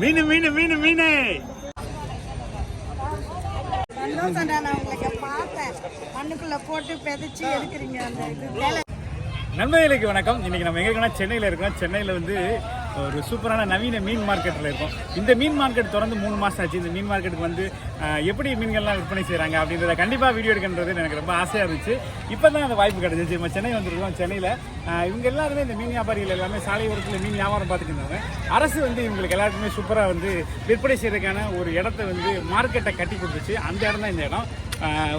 மீன் மீன் மீன் மீன். நண்பர்களுக்கு வணக்கம். இன்னைக்கு நம்ம எங்க இருக்கோம்னா சென்னையில் இருக்கோம். சென்னையில் வந்து ஒரு சூப்பரான நவீன மீன் மார்க்கெட்டில் இருக்கோம். இந்த மீன் மார்க்கெட் தொடர்ந்து மூணு மாதம் ஆச்சு. இந்த மீன் மார்க்கெட்டுக்கு வந்து எப்படி மீன்கள்லாம் விற்பனை செய்கிறாங்க அப்படின்றத கண்டிப்பாக வீடியோ எடுக்கின்றது எனக்கு ரொம்ப ஆசையாக இருந்துச்சு. இப்போ தான் அந்த வாய்ப்பு கிடைச்சிச்சு. நம்ம சென்னை வந்திருக்கோம் சென்னையில். இவங்க எல்லாருமே இந்த மீன் வியாபாரிகள் எல்லாமே சாலை ஓரத்தில் மீன் வியாபாரம் பார்த்துட்டு அரசு வந்து இவங்களுக்கு எல்லாருக்குமே சூப்பராக வந்து விற்பனை செய்யறதுக்கான ஒரு இடத்த வந்து மார்க்கெட்டை கட்டி கொடுத்துச்சு. அந்த இடம் தான் இந்த இடம்.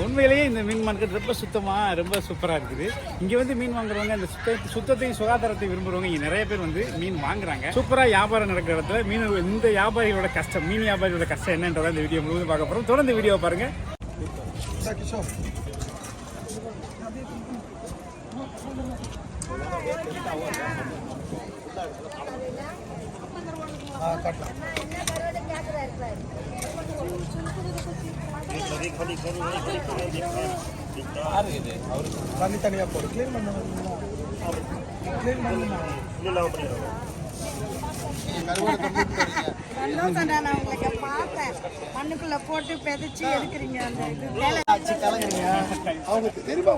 உண்மையிலேயே இந்த மீன் மார்க்கெட் ரொம்ப சுத்தமாக ரொம்ப சூப்பராக இருக்குது. இங்கே வந்து மீன் வாங்குறவங்க அந்த சுத்த சுத்தத்தையும் சுகாதாரத்தையும் விரும்புகிறவங்க இங்கே நிறைய பேர் வந்து மீன் வாங்குறாங்க. சூப்பராக வியாபாரம் நடக்கிற இடத்துல மீன் இந்த வியாபாரிகளோட கஷ்டம் மீன் வியாபாரிகளோட கஷ்டம் என்னன்றதை இந்த வீடியோ முழுவதும் பார்க்க அப்புறம் தொடர்ந்து வீடியோ பாருங்கள் தனித்தனியாக போடு கிளீன் பண்ணுவோம் கிளீன் பண்ண சந்தோஷம் நான் உங்களுக்கு பார்த்தேன் மண்ணுக்குள்ள போட்டு பெதைச்சு எடுக்கிறீங்க அந்த இது வேலை கலங்குறீங்க அவங்க தெரியுமா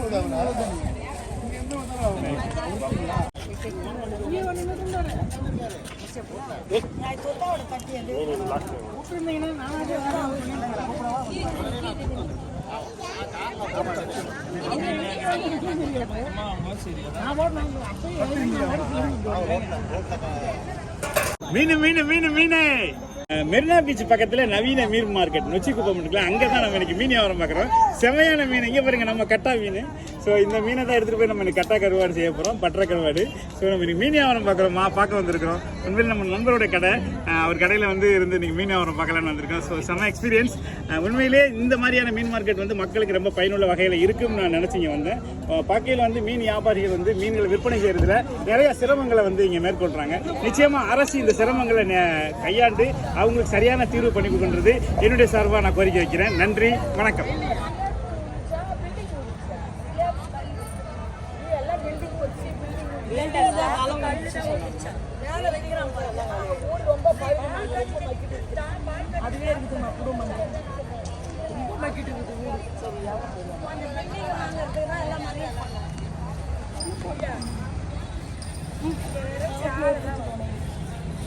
நான் சொத்தாவோட கட்டி அது விட்டுருந்தீங்கன்னா நானாவது மீன் மீன் மீன் மீன். மெரினா பீச் பக்கத்துல நவீன மீன் மார்க்கெட் நொச்சி குப்பம் இருக்குல்ல அங்கே தான் நம்ம இன்னைக்கு மீன் வியாபாரம் பார்க்குறோம். செமையான மீன். இங்கே பாருங்க நம்ம கட்டா மீன். ஸோ இந்த மீனை தான் எடுத்துகிட்டு போய் நம்ம இன்னைக்கு கட்டா கருவாடு செய்ய போகிறோம் பற்ற கருவாடு. ஸோ நம்ம இன்னைக்கு மீன் வியாபாரம் பார்க்குறோம். மா பார்க்க வந்திருக்கிறோம். உண்மையில் நம்ம நண்பரோட கடை. அவர் கடையில் வந்து இருந்து இன்னைக்கு மீன் வியாபாரம் பார்க்கலான்னு வந்திருக்கோம் ஸோ செம்ம எக்ஸ்பீரியன்ஸ் உண்மையிலே இந்த மாதிரியான மீன் மார்க்கெட் வந்து மக்களுக்கு ரொம்ப பயனுள்ள வகையில் இருக்கும்னு நான் நினச்சிங்க வந்தேன். பார்க்கையில் வந்து மீன் வியாபாரிகள் வந்து மீன்களை விற்பனை செய்கிறதுல நிறைய சிரமங்களை வந்து இங்கே மேற்கொள்றாங்க. நிச்சயமாக அரசு இந்த சிரமங்களை கையாண்டு அவங்களுக்கு சரியான தீர்வு பண்ணி கொடுக்கின்றது என்னுடைய சார்பாக நான் கோரிக்கை வைக்கிறேன். நன்றி வணக்கம். அதுவே இருக்குதுமா குடும்பம் ரொம்ப மக்கிட்டு இருக்குது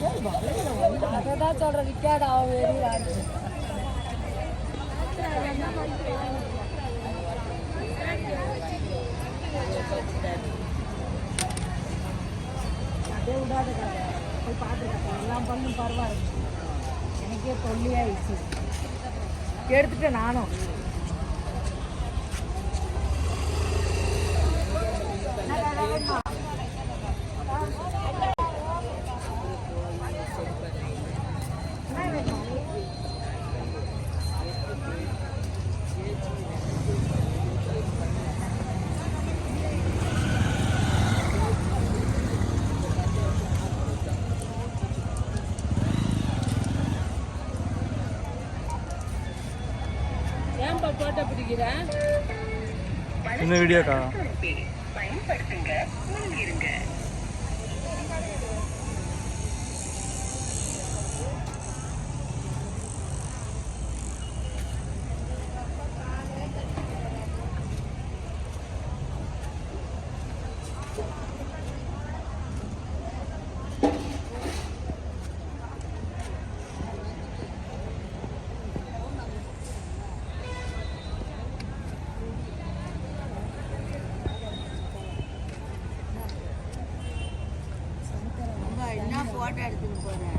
வீடு அதான் சொல்றேன் விற்காத அவன் வெளியே அதே விடாத கதை போய் பார்த்துருக்கேன் எல்லாம் பண்ணும் பரவாயில்ல எனக்கே தொல்லியாயிடுச்சு எடுத்துட்டேன் நானும் ஏன்பா போட்டோ பிடிக்கிறேன். இந்த வீடியோக்கா? என்ன for that.